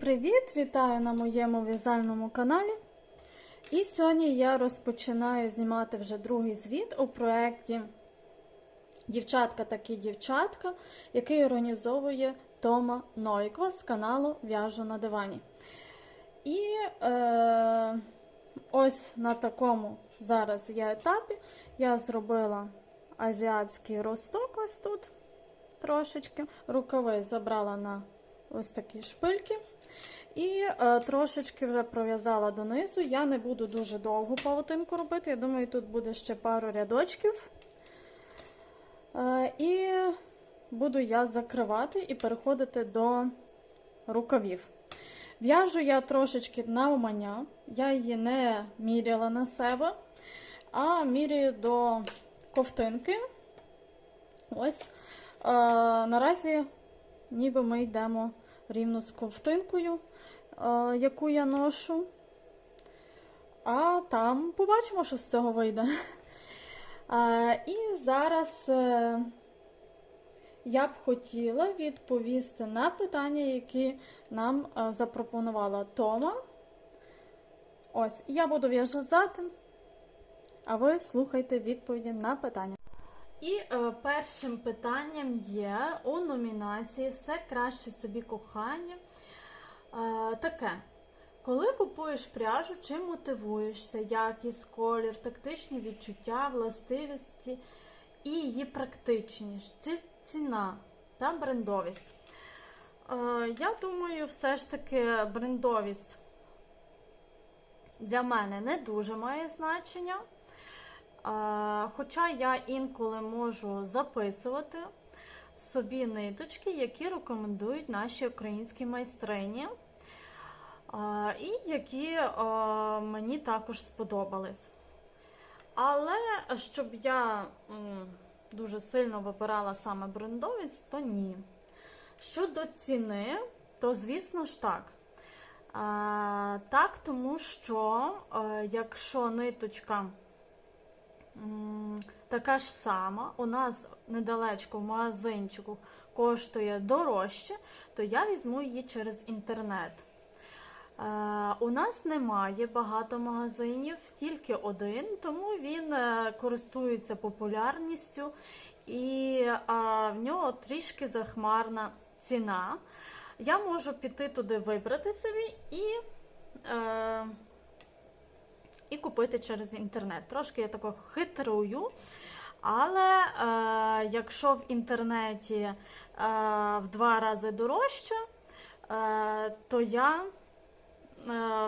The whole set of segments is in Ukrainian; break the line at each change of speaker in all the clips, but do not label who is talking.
привіт! Вітаю на моєму в'язальному каналі. І сьогодні я розпочинаю знімати вже другий звіт у проєкті Дівчатка такі дівчатка, який організовує Тома Нойква з каналу В'яжу на дивані. І е, ось на такому зараз я етапі я зробила азіатський росток ось тут трошечки. Рукави забрала на ось такі шпильки. І е, трошечки вже пров'язала донизу. Я не буду дуже довго павутинку робити. Я думаю, тут буде ще пару рядочків. Е, і буду я закривати і переходити до рукавів. В'яжу я трошечки на умання. Я її не міряла на себе, а міряю до ковтинки. Ось. Е, наразі ніби ми йдемо рівно з ковтинкою, яку я ношу. А там побачимо, що з цього вийде. Е, і зараз е, я б хотіла відповісти на питання, які нам е, запропонувала Тома. Ось, я буду в'язати, а ви слухайте відповіді на питання. І е, першим питанням є у номінації Все краще собі кохання. Таке. Коли купуєш пряжу, чим мотивуєшся? Якість, колір, тактичні відчуття, властивості і її практичність, ці ціна та брендовість. Я думаю, все ж таки брендовість для мене не дуже має значення. Хоча я інколи можу записувати собі ниточки, які рекомендують наші українські майстрині, і які мені також сподобались. Але щоб я дуже сильно вибирала саме брендовість, то ні. Щодо ціни, то, звісно ж так. Так, тому що якщо ниточка така ж сама, у нас недалечко в магазинчику коштує дорожче, то я візьму її через інтернет. Е, у нас немає багато магазинів, тільки один, тому він е, користується популярністю і в нього трішки захмарна ціна. Я можу піти туди вибрати собі і. І купити через інтернет. Трошки я тако хитрую. Але е, якщо в інтернеті е, в два рази дорожче, е, то я е,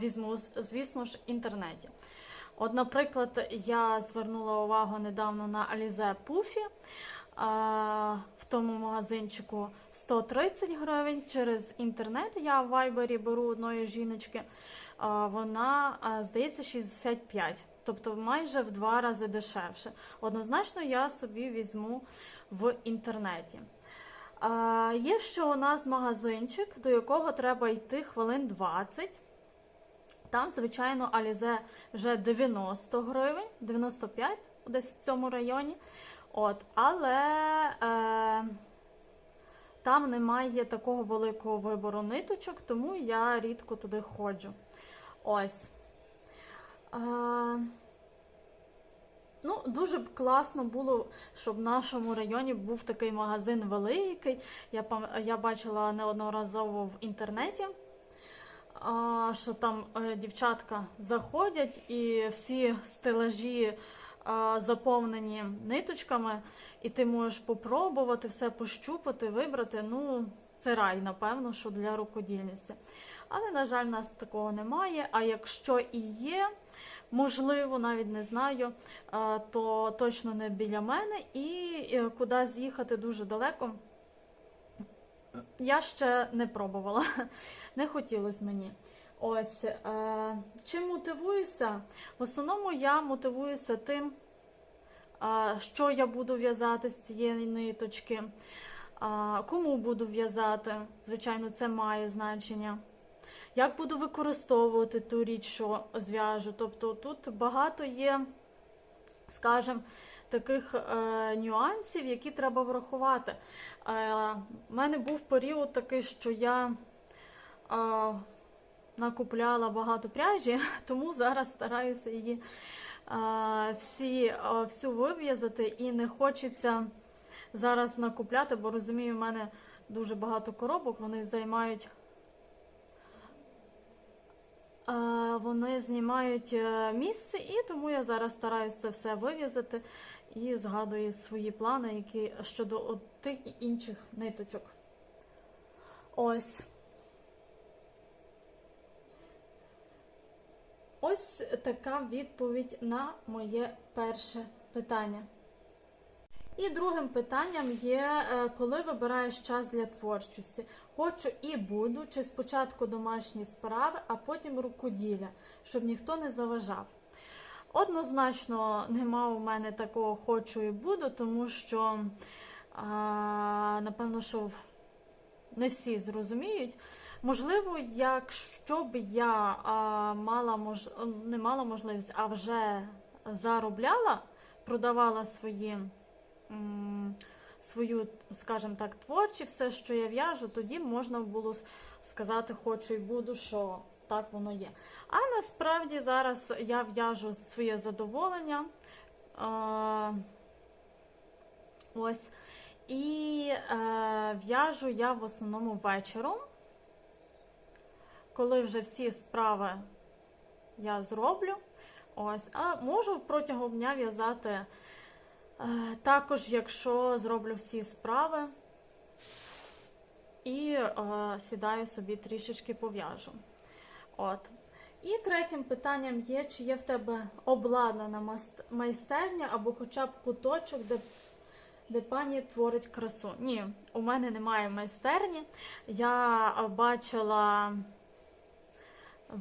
візьму, звісно ж, інтернеті. От, наприклад, я звернула увагу недавно на Alize Puffy. В тому магазинчику 130 гривень. Через інтернет я в Вайбері беру одної жіночки вона, здається, 65. Тобто майже в два рази дешевше. Однозначно, я собі візьму в інтернеті. Є ще у нас магазинчик, до якого треба йти хвилин 20. Там, звичайно, Алізе вже 90 гривень, 95 десь в цьому районі. От, Але е, там немає такого великого вибору ниточок, тому я рідко туди ходжу. Ось. А, ну, Дуже б класно було, щоб в нашому районі був такий магазин великий. Я я бачила неодноразово в інтернеті, що там е, дівчатка заходять і всі стелажі заповнені ниточками, і ти можеш попробувати все пощупати, вибрати. Ну, це рай, напевно, що для рукодільниці. Але, на жаль, у нас такого немає. А якщо і є, можливо, навіть не знаю, е, то точно не біля мене і е, куди з'їхати дуже далеко. Я ще не пробувала, не хотілося мені. Ось, е, чим мотивуюся? В основному я мотивуюся тим, що я буду в'язати з цієї ниточки, кому буду в'язати. Звичайно, це має значення як буду використовувати ту річ, що зв'яжу. Тобто тут багато є, скажімо, таких е, нюансів, які треба врахувати. Е, У мене був період такий, що я. А, накупляла багато пряжі, тому зараз стараюся її а, всі, а, всю вив'язати і не хочеться зараз накупляти, бо розумію, в мене дуже багато коробок, вони займають. Вони знімають е, місце, і тому я зараз стараюся це все вив'язати і згадую свої плани, які щодо тих і інших ниточок. Ось. Ось така відповідь на моє перше питання. І другим питанням є, е, коли вибираєш час для творчості. Хочу і буду, чи спочатку домашні справи, а потім рукоділля, щоб ніхто не заважав. Однозначно нема у мене такого хочу і буду, тому що, а, напевно, що не всі зрозуміють. Можливо, якщо б я а, мала мож... не мала можливість, а вже заробляла, продавала свої м, свою, скажімо так, творчість, все, що я в'яжу, тоді можна було сказати, хочу і буду, що так воно є. А насправді зараз я в'яжу своє задоволення. Ось. І е, в'яжу я в основному вечором, коли вже всі справи я зроблю. Ось, а можу протягом дня в'язати е, також, якщо зроблю всі справи і е, сідаю собі трішечки пов'яжу. От. І третім питанням є, чи є в тебе обладнана майстерня або хоча б куточок, де, де пані творить красу. Ні, у мене немає майстерні. Я бачила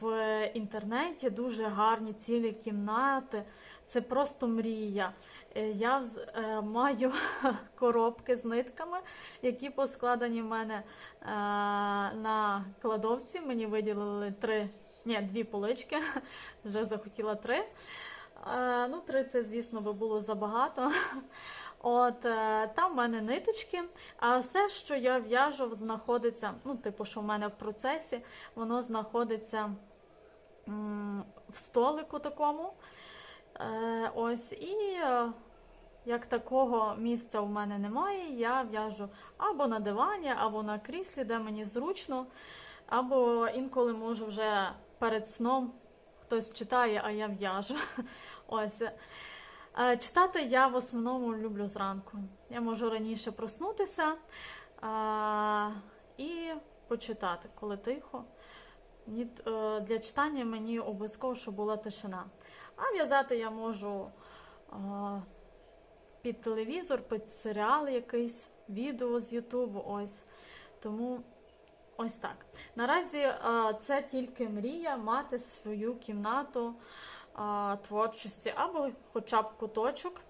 в інтернеті дуже гарні цілі кімнати. Це просто мрія. Е, Я е, маю коробки з нитками, які поскладені в мене е, на кладовці. Мені виділили три, ні, дві полички, вже захотіла три. Е, ну, три це, звісно, би було забагато. От е, там в мене ниточки, а все, що я в'яжу, знаходиться, ну, типу, що в мене в процесі, воно знаходиться в столику такому. Е, ось, і як такого місця в мене немає, я в'яжу або на дивані, або на кріслі, де мені зручно, або інколи можу вже перед сном хтось читає, а я в'яжу. Ось. Е, Читати я в основному люблю зранку. Я можу раніше проснутися а, і почитати, коли тихо. Е, Для читання мені обов'язково, щоб була тишина. А в'язати я можу а, під телевізор, під серіал якийсь, відео з Ютубу. Ось. Тому ось так. Наразі е, це тільки мрія мати свою кімнату а, творчості або хоча б куточок.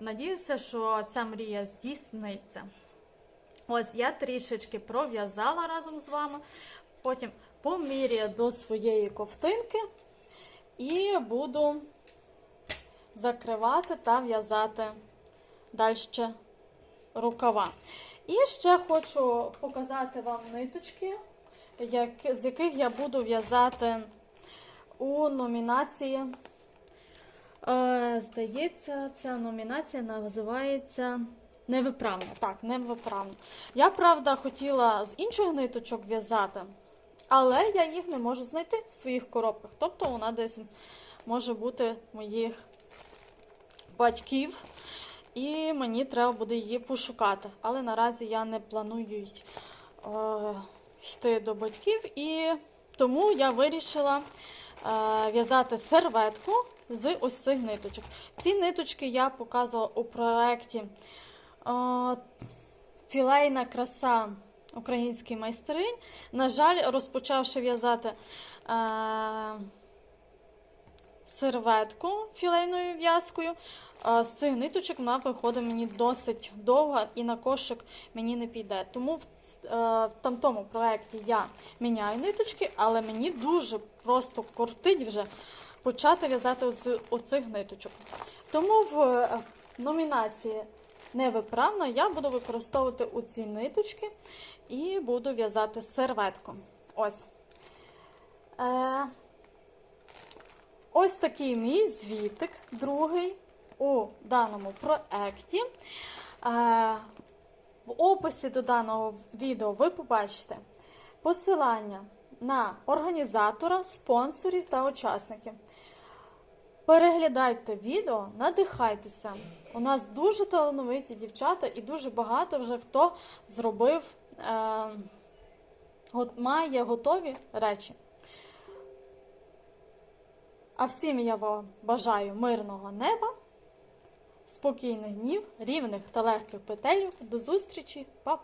Надіюся, що ця мрія здійсниться. Ось я трішечки пров'язала разом з вами, потім поміряю до своєї ковтинки і буду закривати та в'язати далі рукава. І ще хочу показати вам ниточки, як, з яких я буду в'язати у номінації. Е, здається, ця номінація називається Невиправна. Так, невиправна. Я, правда, хотіла з інших ниточок в'язати, але я їх не можу знайти в своїх коробках. Тобто вона десь може бути моїх батьків, і мені треба буде її пошукати. Але наразі я не планую е, йти до батьків, і тому я вирішила в'язати серветку з ось цих ниточок. Ці ниточки я показувала у проєкті е, Філейна краса український майстринь. На жаль, розпочавши в'язати е, серветку філейною в'язкою, е, з цих ниточок вона виходить мені досить довга і на кошик мені не піде. Тому в, е, в тамтому проєкті я міняю ниточки, але мені дуже просто кортить вже почати в'язати з оцих ниточок. Тому в е, номінації Невиправна я буду використовувати оці ниточки і буду в'язати серветку. Ось. Е, ось такий мій звітик, другий у даному проекті. Е, в описі до даного відео ви побачите посилання на організатора, спонсорів та учасників. Переглядайте відео, надихайтеся. У нас дуже талановиті дівчата і дуже багато вже хто зробив, е, має готові речі. А всім я вам бажаю мирного неба, спокійних днів, рівних та легких петелів. До зустрічі, па!